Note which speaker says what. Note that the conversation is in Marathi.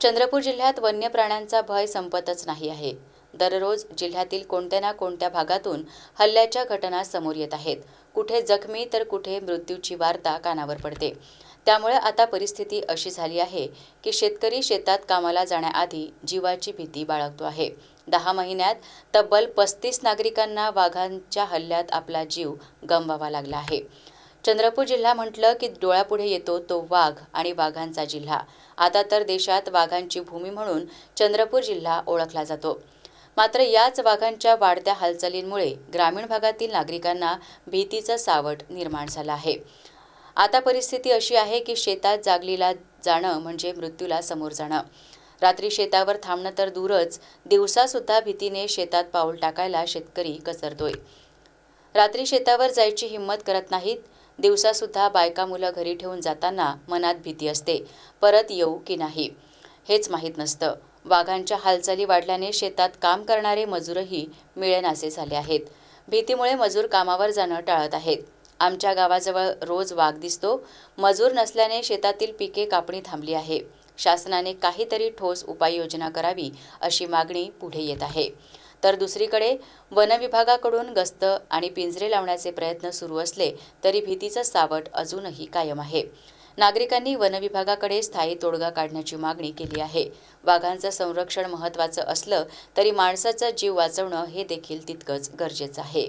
Speaker 1: चंद्रपूर जिल्ह्यात वन्य प्राण्यांचा भय संपतच नाही आहे. दररोज जिल्ह्यातील कोणत्या ना कोणत्या भागातून हल्ल्याच्या घटना समोर येत आहेत. कुठे जखमी तर कुठे मृत्यूची वार्ता कानावर पडते. त्यामुळे आता परिस्थिती अशी झाली आहे की शेतकरी शेतात कामाला जाण्याआधी जीवाची भीती बाळगतो आहे. दहा महिन्यात तब्बल पस्तीस नागरिकांना वाघांच्या हल्ल्यात आपला जीव गमवावा लागला आहे. चंद्रपूर जिल्हा म्हटलं की डोळ्यापुढे येतो तो वाघ आणि वाघांचा जिल्हा. आता तर देशात वाघांची भूमी म्हणून चंद्रपूर जिल्हा ओळखला जातो. मात्र याच वाघांच्या वाढत्या हालचालींमुळे ग्रामीण भागातील नागरिकांना भीतीचं सावट निर्माण झालं आहे. आता परिस्थिती अशी आहे की शेतात जागलीला जाणं म्हणजे मृत्यूला समोर जाणं. रात्री शेतावर थांबणं तर दूरच दिवसासुद्धा भीतीने शेतात पाऊल टाकायला शेतकरी कचरतोय रात्री शेतावर जायची हिंमत करत नाहीत. दिवसासुद्धा बायका मुलं घरी ठेवून जाताना मनात भीती असते. परत येऊ की नाही? हेच माहीत नसतं. वाघांच्या हालचाली वाढल्याने शेतात काम करणारे मजूरही मिळेनासे झाले आहेत. भीतीमुळे मजूर कामावर जाणं टाळत आहेत. आमच्या गावाजवळ रोज वाघ दिसतो. मजूर नसल्याने शेतातील पिके कापणी थांबली आहे. शासनाने काहीतरी ठोस उपाययोजना करावी अशी मागणी पुढे येत आहे. तर दुसरीकडे वनविभागाकडून गस्त आणि पिंजरे लावण्याचे प्रयत्न सुरू असले तरी भीतीचं सावट अजूनही कायम आहे. नागरिकांनी वनविभागाकडे स्थायी तोडगा काढण्याची मागणी केली आहे. वाघांचं संरक्षण महत्त्वाचं असलं तरी माणसाचा जीव वाचवणं हे देखील तितकंच गरजेचं आहे.